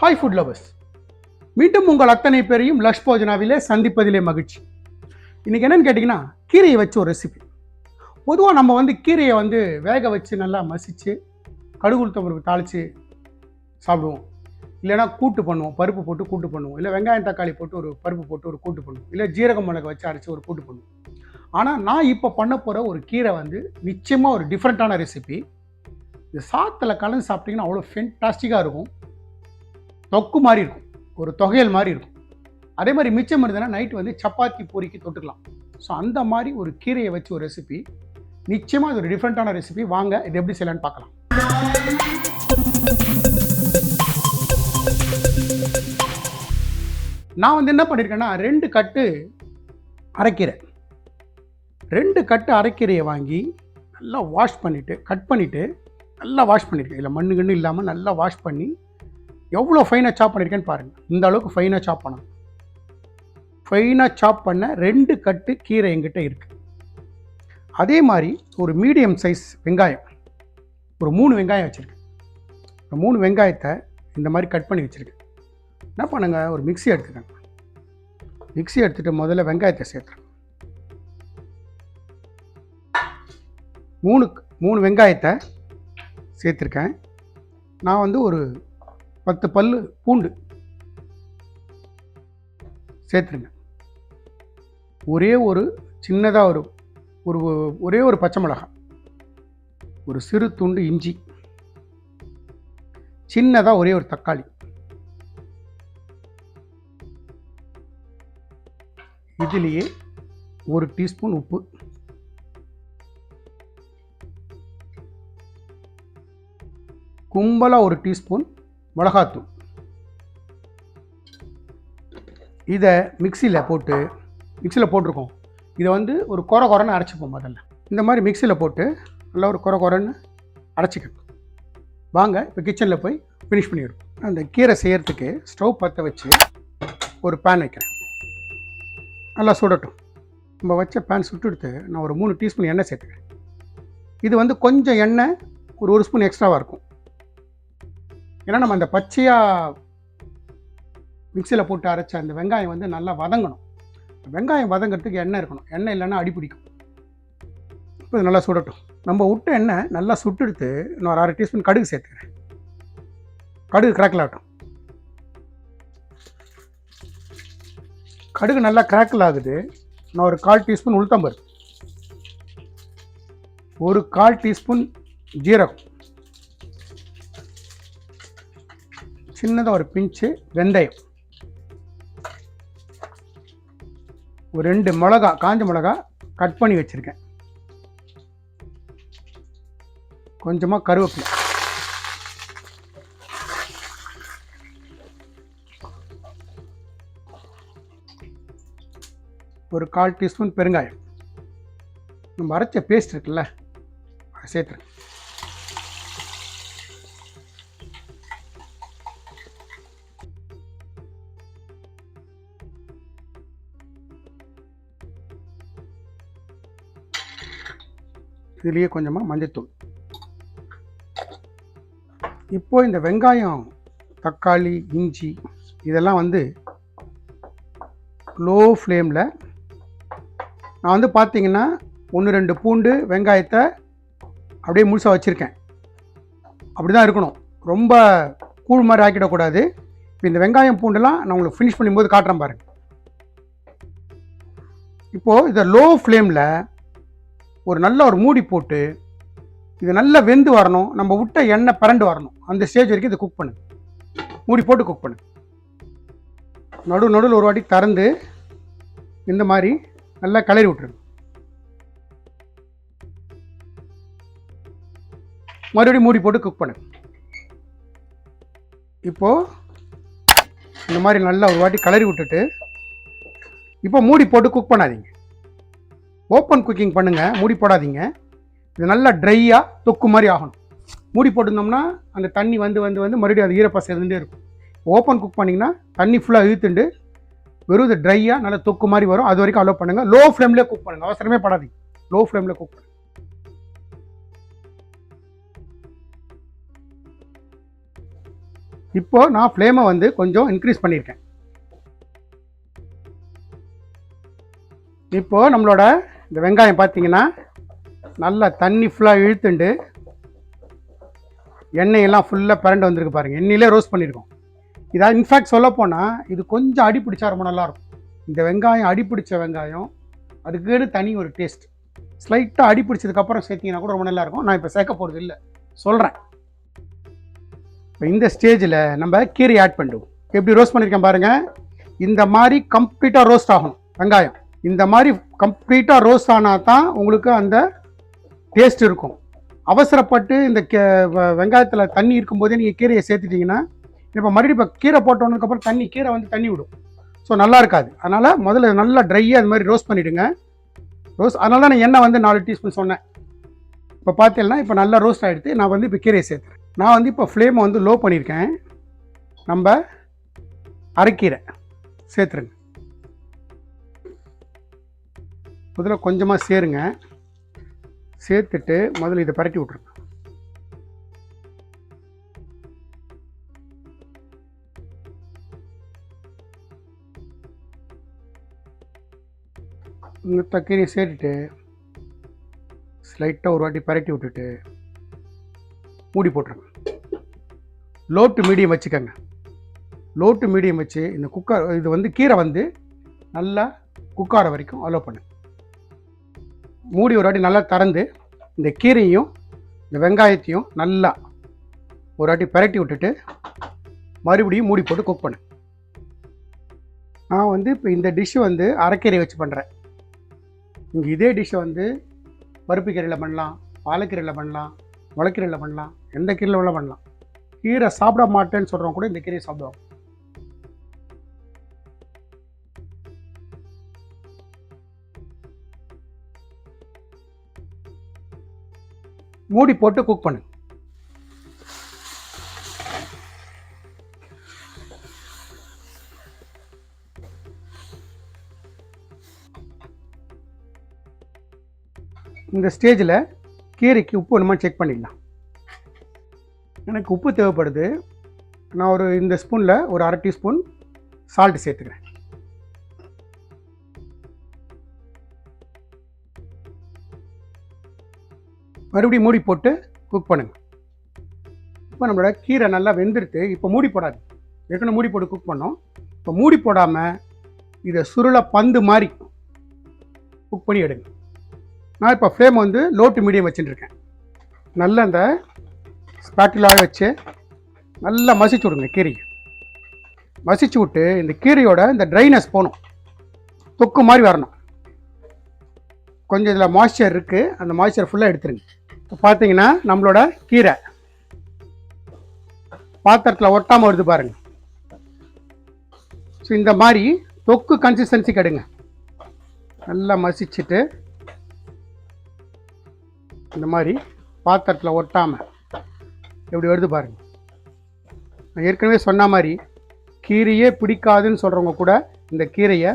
Hi food lovers மீண்டும் உங்கள் அத்தனை பேரையும் லஷ் போஜனாவிலே சந்திப்பதிலே மகிழ்ச்சி. இன்றைக்கி என்னென்னு கேட்டிங்கன்னா கீரையை வச்சு ஒரு ரெசிபி பொதுவாக நம்ம வந்து கீரையை வந்து வேக வச்சு நல்லா மசித்து கடுகு பருப்பு தாளித்து சாப்பிடுவோம். இல்லைன்னா கூட்டு பண்ணுவோம் பருப்பு போட்டு கூட்டு பண்ணுவோம். இல்லை வெங்காயம் தக்காளி போட்டு ஒரு பருப்பு போட்டு ஒரு கூட்டு பண்ணுவோம். இல்லை ஜீரக மிளகு வச்சு அரைச்சி ஒரு கூட்டு பண்ணுவோம். ஆனால் நான் இப்போ பண்ண போகிற ஒரு கீரை வந்து நிச்சயமாக ஒரு டிஃப்ரெண்ட்டான ரெசிபி இந்த சாத்தில் கலந்து சாப்பிட்டிங்கன்னா அவ்வளோ ஃபென்டாஸ்டிக்காக இருக்கும். தொக்கு மாதிரி இருக்கும். ஒரு தொகையல் மாதிரி இருக்கும். அதே மாதிரி மிச்சம் இருந்ததுன்னா நைட்டு வந்து சப்பாத்தி பூரிக்கு தொட்டுக்கலாம். ஸோ அந்த மாதிரி ஒரு கீரையை வச்சு ஒரு ரெசிபி நிச்சயமாக அது ஒரு டிஃப்ரெண்ட்டான ரெசிபி வாங்க இது எப்படி செய்யலான்னு பார்க்கலாம். நான் வந்து என்ன பண்ணியிருக்கேன்னா ரெண்டு கட்டு அரைக்கீரை. ரெண்டு கட்டு அரைக்கீரையை வாங்கி நல்லா வாஷ் பண்ணிவிட்டு கட் பண்ணிவிட்டு நல்லா வாஷ் பண்ணியிருக்கேன் இதில் மண்ணு கண்ணு இல்லாமல் நல்லா வாஷ் பண்ணி எவ்வளோ ஃபைனாக சாப் பண்ணியிருக்கேன்னு பாருங்கள் இந்த அளவுக்கு ஃபைனாக சாப் பண்ணணும். ஃபைனாக சாப் பண்ண ரெண்டு கட்டு கீரை எங்கிட்ட இருக்குது அதே மாதிரி ஒரு மீடியம் சைஸ் வெங்காயம். ஒரு மூணு வெங்காயம் வச்சுருக்கேன். இந்த மூணு வெங்காயத்தை இந்த மாதிரி கட் பண்ணி வச்சுருக்கேன். என்ன பண்ணுங்க? ஒரு மிக்சி எடுத்துக்கங்க. மிக்ஸி எடுத்துகிட்டு முதல்ல வெங்காயத்தை சேர்த்துறேன் மூணு மூணு வெங்காயத்தை சேர்த்துருக்கேன். நான் வந்து ஒரு பத்து பல் பூண்டு. சேர்த்துருங்க ஒரே ஒரு சின்னதாக ஒரு ஒரு ஒரே ஒரு பச்சை மிளகாய் ஒரு சிறு துண்டு இஞ்சி சின்னதாக ஒரே ஒரு தக்காளி. இதுலேயே ஒரு டீஸ்பூன் உப்பு. கும்பலாக ஒரு டீஸ்பூன் மிளகாத்தூள். இதை மிக்சியில் போட்டு மிக்சியில் போட்டிருக்கோம். இதை வந்து ஒரு குறை குறைன்னு அரைச்சிப்போம் முதல்ல. இந்த மாதிரி மிக்சியில் போட்டு நல்லா ஒரு குறை குறைன்னு அரைச்சிக்கணும். வாங்க இப்போ கிச்சனில் போய் ஃபினிஷ் பண்ணிவிடும் அந்த கீரை செய்கிறதுக்கு ஸ்டவ் பற்ற வச்சு ஒரு பேன் வைக்கிறேன். நல்லா சுடட்டும். நம்ம வச்ச பேன் சுட்டுடுத்து நான் ஒரு மூணு டீஸ்பூன் எண்ணெய் சேர்த்துக்கிறேன். இது வந்து கொஞ்சம் எண்ணெய் ஒரு ஒரு ஸ்பூன் எக்ஸ்ட்ராவாக இருக்கும். ஏன்னா நம்ம அந்த பச்சையாக மிக்சியில் போட்டு அரைச்ச அந்த வெங்காயம் வந்து நல்லா வதங்கணும். வெங்காயம் வதங்கிறதுக்கு எண்ணெய் இருக்கணும். எண்ணெய் இல்லைன்னா அடி பிடிக்கும். இப்போ இது நல்லா சுடட்டும். நம்ம விட்ட எண்ணெய் நல்லா சுட்டெடுத்து இன்னும் ஒரு அரை டீஸ்பூன் கடுகு சேர்த்துக்கிறேன். கடுகு கிராக்கில் ஆகட்டும். கடுகு நல்லா கிராக்கில் ஆகுது. நான் ஒரு கால் டீஸ்பூன் உளுத்தம்பருப்பு. ஒரு கால் டீஸ்பூன் ஜீரகம். சின்னதாக ஒரு பிஞ்சு வெந்தயம். ஒரு ரெண்டு மிளகா காஞ்ச மிளகா கட் பண்ணி வச்சுருக்கேன். கொஞ்சமாக கருவேப்பிலை. ஒரு கால் டீஸ்பூன் பெருங்காயம். நம்ம அரைச்ச பேஸ்ட் இருக்குல்ல அதை சேர்த்துறேன். இதுலேயே கொஞ்சமாக மஞ்சத்தூள். இப்போது இந்த வெங்காயம் தக்காளி இஞ்சி இதெல்லாம் வந்து லோ ஃப்ளேமில் நான் வந்து பார்த்தீங்கன்னா ஒன்று ரெண்டு பூண்டு வெங்காயத்தை அப்படியே முழுசாக வச்சுருக்கேன். அப்படி தான் இருக்கணும். ரொம்ப கூழ் மாதிரி ஆக்கிடக்கூடாது. இப்போ இந்த வெங்காயம் பூண்டெல்லாம் நான் உங்களுக்கு ஃபினிஷ் பண்ணும்போது காட்டுறேன் பாருங்கள் இப்போது இதை லோ ஃப்ளேமில் ஒரு நல்ல ஒரு மூடி போட்டு இது நல்லா வெந்து வரணும். நம்ம விட்ட எண்ணெய் பரண்டு வரணும். அந்த ஸ்டேஜ் வரைக்கும் இதை குக் பண்ணு. மூடி போட்டு குக் பண்ணு. நடு நடுவில் ஒரு வாட்டி திறந்து இந்த மாதிரி நல்லா கிளறி விட்டுருங்க மறுபடியும் மூடி போட்டு குக் பண்ணு. இப்போது இந்த மாதிரி நல்லா ஒரு வாட்டி கிளறி விட்டுட்டு இப்போ மூடி போட்டு குக் பண்ணாதீங்க. ஓப்பன் குக்கிங் பண்ணுங்கள் மூடி போடாதீங்க. இது நல்லா ட்ரையாக தொக்கு மாதிரி ஆகணும். மூடி போட்டிருந்தோம்னா அந்த தண்ணி வந்து வந்து வந்து மறுபடியும் அது ஈரப்பா சேர்ந்துட்டே இருக்கும். ஓப்பன் குக் பண்ணிங்கன்னா தண்ணி ஃபுல்லாக இழுத்துண்டு வெறும் இது ட்ரையாக நல்லா தொக்கு மாதிரி வரும். அது வரைக்கும் அலோவ் பண்ணுங்கள் லோ ஃப்ளேம்லேயே குக் பண்ணுங்கள் அவசரமே படாதீங்க. லோ ஃப்ளேமில் குக் பண்ணுங்கள் இப்போது நான் ஃப்ளேமை வந்து கொஞ்சம் இன்க்ரீஸ் பண்ணியிருக்கேன். இப்போது நம்மளோட இந்த வெங்காயம் பார்த்தீங்கன்னா நல்லா தண்ணி ஃபுல்லாக இழுத்துண்டு எண்ணெயெல்லாம் ஃபுல்லாக பிறண்டு வந்திருக்கு பாருங்கள் எண்ணெயிலே ரோஸ்ட் பண்ணியிருக்கோம் இதான் இன்ஃபேக்ட் சொல்லப்போனால் இது கொஞ்சம் அடி பிடிச்சா ரொம்ப நல்லாயிருக்கும். இந்த வெங்காயம் அடி பிடிச்ச வெங்காயம் அதுக்குன்னு தனி ஒரு டேஸ்ட் ஸ்லைட்டாக அடி பிடிச்சதுக்கப்புறம் சேர்த்திங்கன்னா கூட ரொம்ப நல்லாயிருக்கும். நான் இப்போ சேர்க்க போகிறது இல்லை. சொல்கிறேன் இப்போ இந்த ஸ்டேஜில் நம்ம கீரை ஆட் பண்ணிடுவோம். எப்படி ரோஸ்ட் பண்ணியிருக்கேன் பாருங்கள் இந்த மாதிரி கம்ப்ளீட்டாக ரோஸ்ட் ஆகணும். வெங்காயம். இந்த மாதிரி கம்ப்ளீட்டாக ரோஸ்ட் ஆனால் தான் உங்களுக்கு அந்த டேஸ்ட் இருக்கும். அவசரப்பட்டு இந்த கே வெங்காயத்தில் தண்ணி இருக்கும்போதே நீங்கள் கீரையை சேர்த்துட்டிங்கன்னா இப்போ மறுபடியும் இப்போ கீரை போட்டோன்னதுக்கப்புறம் தண்ணி கீரை வந்து தண்ணி விடும். ஸோ நல்லா இருக்காது. அதனால் முதல்ல நல்லா ட்ரையாக அது மாதிரி ரோஸ்ட் பண்ணிவிடுங்க ரோஸ் அதனால தான் நான் எண்ணெய் வந்து நாலு டீஸ்பூன் சொன்னேன். இப்போ பார்த்தீங்கன்னா இப்போ நல்லா ரோஸ்ட் ஆகிடுது நான் வந்து இப்போ கீரையை சேர்த்துறேன். நான் வந்து இப்போ ஃப்ளேமை வந்து லோ பண்ணியிருக்கேன். நம்ம அரைக்கீரை சேர்த்துருங்க. முதல்ல கொஞ்சமாக சேருங்க. சேர்த்துட்டு முதல்ல இதை பரட்டி விட்ருங்க இந்த தக்கீரையை சேர்த்துட்டு ஸ்லைட்டாக ஒரு வாட்டி பரட்டி விட்டுட்டு மூடி போட்டுருங்க. லோ டு மீடியம் வச்சுக்கோங்க. லோ டு மீடியம் வச்சு இந்த குக்கர் இது வந்து கீரை வந்து நல்லா குக்கார வரைக்கும் அலோவ் பண்ணுங்க. மூடி ஒரு வாட்டி நல்லா திறந்து இந்த கீரையும் இந்த வெங்காயத்தையும் நல்லா ஒரு வாட்டி பரட்டி விட்டுட்டு மறுபடியும் மூடி போட்டு குக் பண்ணு. நான் வந்து இப்போ இந்த டிஷ்ஷு வந்து அரைக்கீரை வச்சு பண்ணுறேன் இங்கே இதே டிஷ்ஷை வந்து பருப்பு கீரையில் பண்ணலாம் பாலக்கீரையில் பண்ணலாம் முளைக்கீரையில் பண்ணலாம் எந்த கீரையில் உள்ள பண்ணலாம். கீரை சாப்பிட மாட்டேன்னு சொல்கிறவங்க கூட இந்த கீரையை சாப்பிடுவாங்க. மூடி போட்டு குக் பண்ணு. இந்த ஸ்டேஜில் கீரைக்கு உப்பு வேணுமா செக் பண்ணிடலாம். எனக்கு உப்பு தேவைப்படுது. நான் ஒரு இந்த ஸ்பூனில் ஒரு அரை டீஸ்பூன் சால்ட் சேர்த்துக்கிறேன். மறுபடியும் மூடி போட்டு குக் பண்ணுங்க. இப்போ நம்மளோட கீரை நல்லா வெந்துடுத்து இப்போ மூடி போடாது. ஏற்கனவே மூடி போட்டு குக் பண்ணோம். இப்போ மூடி போடாமல் இதை சுருளை பந்து மாதிரி குக் பண்ணி எடுங்க. நான் இப்போ ஃப்ளேம் வந்து லோ டு மீடியம் வச்சுட்டுருக்கேன். நல்ல அந்த ஸ்பாட்டிலாக வச்சு நல்லா மசிச்சு விடுங்க கீரையை. மசிச்சு விட்டு இந்த கீரையோட இந்த ட்ரைனஸ் போகணும். தொக்கு மாதிரி வரணும். கொஞ்சம் இதில் மாய்ஸ்சர் இருக்குது அந்த மாய்ஸ்சர் ஃபுல்லாக எடுத்துருங்க. இப்போ பார்த்தீங்கன்னா நம்மளோட கீரை. பாத்திரத்தில் ஒட்டாமல் வருது பாருங்கள் ஸோ இந்த மாதிரி தொக்கு கன்சிஸ்டன்சி கெடுங்க. நல்லா மசிச்சுட்டு இந்த மாதிரி பாத்திரத்தில் ஒட்டாமல் எப்படி வருது பாருங்கள் நான் ஏற்கனவே சொன்ன மாதிரி கீரையே பிடிக்காதுன்னு சொல்கிறவங்க கூட இந்த கீரையை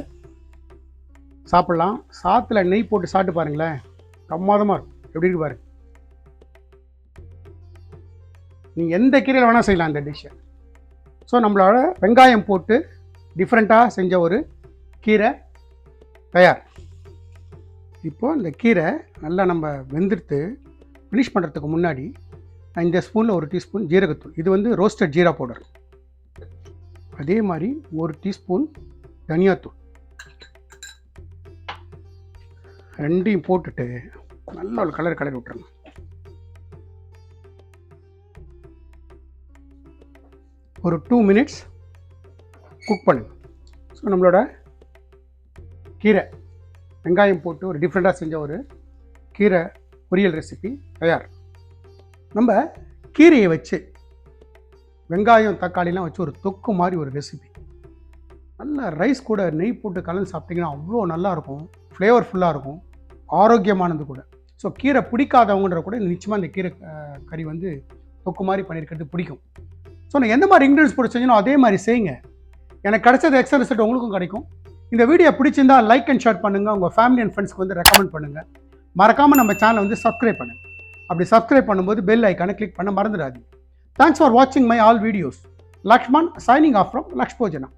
சாப்பிட்லாம். சாத்தில் நெய் போட்டு சாப்பிட்டு பாருங்களேன். பிரமாதமாக இருக்கும். எப்படி இருக்கு பாருங்க நீங்கள் எந்த கீரையில் வேணால் செய்யலாம் இந்த டிஷ்ஷை ஸோ நம்மளோட வெங்காயம் போட்டு டிஃப்ரெண்ட்டாக செஞ்ச ஒரு கீரை தயார். இப்போது இந்த கீரை நல்லா நம்ம வெந்துடுத்து ஃபினிஷ் பண்ணுறதுக்கு முன்னாடி நான் இந்த ஸ்பூனில் ஒரு டீஸ்பூன் ஜீரகத்தூள். இது வந்து ரோஸ்டட் ஜீரா பவுடர். அதே மாதிரி ஒரு டீஸ்பூன் தனியாத்தூள். ரெண்டையும் போட்டுட்டு நல்ல ஒரு கலர் கலர் விட்டுருங்க. ஒரு டூ மினிட்ஸ் குக் பண்ணுங்க. ஸோ நம்மளோட கீரை வெங்காயம் போட்டு ஒரு டிஃப்ரெண்ட்டாக செஞ்ச ஒரு கீரை பொரியல் ரெசிபி தயார். நம்ம கீரையை வச்சு வெங்காயம் தக்காளிலாம் வச்சு ஒரு தொக்கு மாதிரி ஒரு ரெசிபி நல்லா ரைஸ் கூட நெய் போட்டு கலந்து சாப்பிட்டிங்கன்னா அவ்வளோ நல்லாயிருக்கும் ஃப்ளேவர்ஃபுல்லாக இருக்கும். ஆரோக்கியமானது கூட. ஸோ கீரை பிடிக்காதவங்கன்ற கூட நிச்சயமாக இந்த கீரை கறி வந்து தொக்கு மாதிரி பண்ணியிருக்கிறது பிடிக்கும். ஸோ நான் எந்த மாதிரி இன்க்ரீடியன்ஸ் போட்டு அதே மாதிரி செய்யுங்க. எனக்கு கிடைச்சது எக்ஸ்ட்ரா ரிசல்ட் உங்களுக்கும் கிடைக்கும். இந்த வீடியோ பிடிச்சிருந்தா லைக் அண்ட் ஷேர் பண்ணுங்கள் உங்கள் ஃபேமிலி அண்ட் ஃப்ரெண்ட்ஸ்க்கு வந்து ரெக்கமெண்ட் பண்ணுங்கள் மறக்காமல் நம்ம சேனலை வந்து சப்ஸ்கிரைப் பண்ணுங்கள் அப்படி சப்ஸ்கிரைப் பண்ணும்போது பெல் ஐக்கானை கிளிக் பண்ண மறந்துடாதீங்க. தேங்க்ஸ் ஃபார் வாட்சிங் my all videos Lakshman signing off from Lakshbhojana